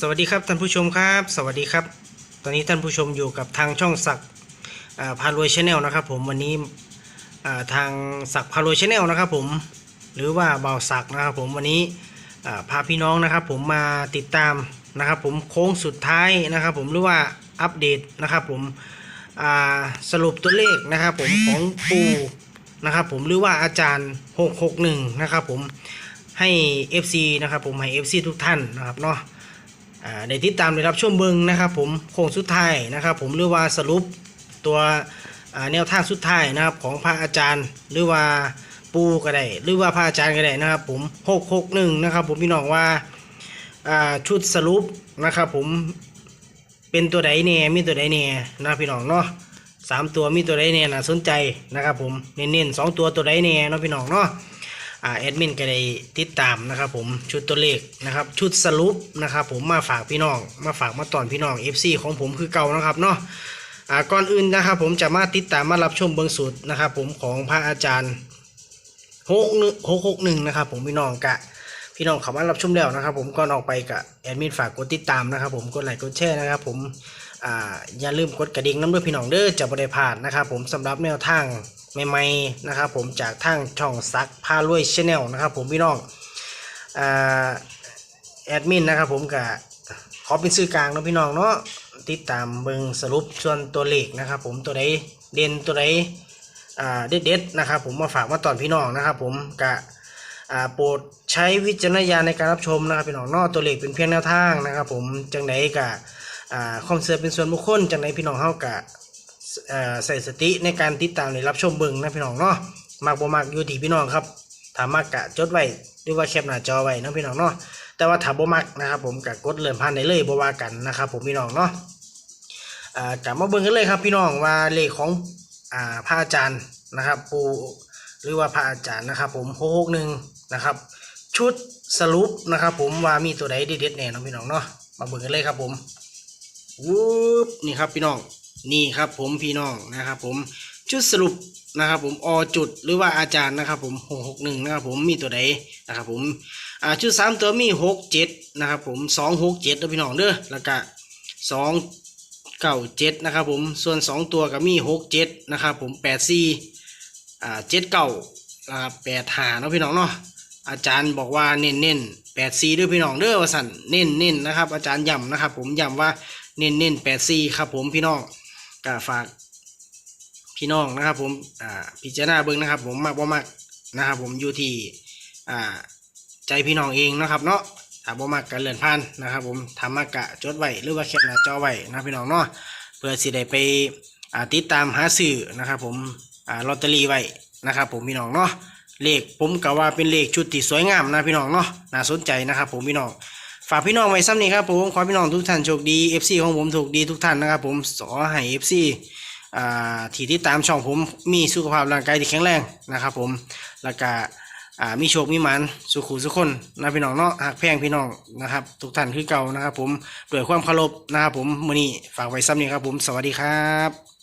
สวัสดีครับท่านผู้ชมครับ สวัสดีครับ ตอนนี้ท่านผู้ชมอยู่กับทางช่องศักพารวยชาแนลนะครับผมวันนี้ทางศักพารวยชาแนลนะครับผมหรือว่าเบาศักนะครับผมวันนี้พาพี่น้องนะครับผมมาติดตามนะครับผมโค้งสุดท้ายนะครับผมหรือว่าอัปเดตนะครับผมสรุปตัวเลขนะครับผมของปูนะครับผมหรือว่าอาจารย์ 661 นะครับผมให้ FC นะครับผมให้ FC ทุกท่านนะครับเนาะ อ่าได้ติดตามได้รับชมเบิงนะครับผมโค้งสุดท้ายนะครับผมหรือว่าสรุปตัวแนวทางสุดท้ายนะครับของพระอาจารย์หรือว่าปูก็ได้หรือว่าพระอาจารย์ก็ได้นะครับผม661นะครับผมพี่น้องว่าชุดสรุปนะครับผมเป็นตัวใดแน่มีตัวใดแน่นะพี่น้องเนาะสามตัวมีตัวใดแน่น่าสนใจนะครับผมเน้นๆสองตัวตัวใดแน่เนาะพี่น้องเนาะ อ่าแอดมินก็ได้ติดตามนะครับผมชุดตัวเลขนะครับชุดสรุปนะครับผมมาฝากพี่น้องมาฝากมาตอนพี่น้อง FC ของผมคือเก่านะครับเนาะอ่าก่อนอื่นนะครับผมจะมาติดตามมารับชมเบื้องสุดนะครับผมของพระอาจารย์หกหนึ่งหกหกหนึ่งนะครับผมพี่น้องกะพี่น้องเขามารับชมแล้วนะครับผมก่อนออกไปกะแอดมินฝากกดติดตามนะครับผมกดไลค์กดแชร์นะครับผมอ่าอย่าลืมกดกระดิ่งน้ำด้วยพี่น้องเด้อจะไม่ได้พลาดนะครับผมสำหรับแนวทาง ใหม่ๆนะครับผมจากทางช่องซักพารวยชาแนลนะครับผมพี่น้องอ่าแอดมินนะครับผมกับขอเป็นสื่อกลางเนาะพี่น้องเนาะติดตามเบิงสรุปส่วนตัวเลขนะครับผมตัวใดเด่นตัวใดอ่าเด็ดๆนะครับผมมาฝากมาตอนพี่น้องนะครับผมกะอ่าโปรดใช้วิจารณญาณในการรับชมนะครับพี่น้องนาะตัวเลขเป็นเพียงแนวทางนะครับผมจังไดกะอ่ามเสิร์ตเป็นส่วนบุคคลจังไดพี่น้องเฮากะเอ่อ ใส่สติในการติดตามในรับชมเบิ่งนะพี่น้องเนาะมากบ่มากอยู่ที่พี่น้องครับถ้ามากกะจดไว้หรือว่าแคปหน้าจอไว้นะพี่น้องเนาะแต่ว่าถ้าบ่มักนะครับผมกะกดเลื่อนผ่านได้เลยบ่ว่ากันนะครับผมพี่น้องเนาะอ่ากลับมาเบิ่งกันเลยครับพี่น้องว่าเลขของอ่าพระอาจารย์นะครับ ปูหรือว่าพระอาจารย์นะครับ ผม661นะครับ ชุดสรุปนะครับ ผมว่ามีตัวใดเด็ดๆแน่เนาะพี่น้องเนาะมาเบิ่งกันเลยครับผมวูบนี่ครับพี่น้อง นี่ครับผมพี่น้องนะครับผมชุดสรุปนะครับผมอจุดหรือว่าอาจารย์นะครับผมหกหกหนึ่งนะครับผมมีตัวใดนะครับผมอ่าชุดสามตัวมีหกเจ็ดนะครับผมสองหกเจ็ดพี่น้องเด้อแล้วก็สองเก้าเจ็ดนะครับผมส่วนสองตัวก็มีหกเจ็ดนะครับผมแปดสี่อ่าเจ็ดเก้านะครับแปดหาเนาะพี่น้องเนาะอาจารย์บอกว่าเน้นเน้นแปดสี่ด้วยพี่น้องเด้อว่าสั่นเน้นเน้นนะครับอาจารย์ย้ำนะครับผมย้ำว่าเน้นเน้นแปดสี่ครับผมพี่น้อง ก็ฝากพี่น้องนะครับ ผมอ่าพิจารณาเบิ้งนะครับ ผมมากบ่มากนะครับ ผมอยู่ที่อ่าใจพี่น้องเองนะครับ เนาะถ้าบ่มากกันเลื่อนผ่านนะครับ ผมทำมากกะจดไว้หรือว่าแคปหน้าจอไว้นะพี่น้องเนาะเพื่อสิได้ไปอ่าติดตามหาซื้อนะครับ ผมอ่าลอตเตอรี่ไว้นะครับ ผมพี่น้องเนาะเลขผมกะว่าเป็นเลขชุดที่สวยงามนะพี่น้องเนาะน่าสนใจนะครับ ผมพี่น้อง ฝากพี่น้องไว้ซ้ำนี้ครับผมขอพี่น้องทุกท่านโชคดี FC ของผมถูกดีทุกท่านนะครับผมขอให้ FC อ่าที่ติดตามช่องผมมีสุขภาพร่างกายที่แข็งแรงนะครับผมแล้วก็อ่ามีโชคมีหมันสุขุสุขคนนะพี่น้องเนาะหักแพงพี่น้องนะครับ ทุกท่านคือเก่านะครับผมด้วยความเคารพนะครับผมมื้อนี้ฝากไว้ซ้ำนี้ครับผมสวัสดีครับ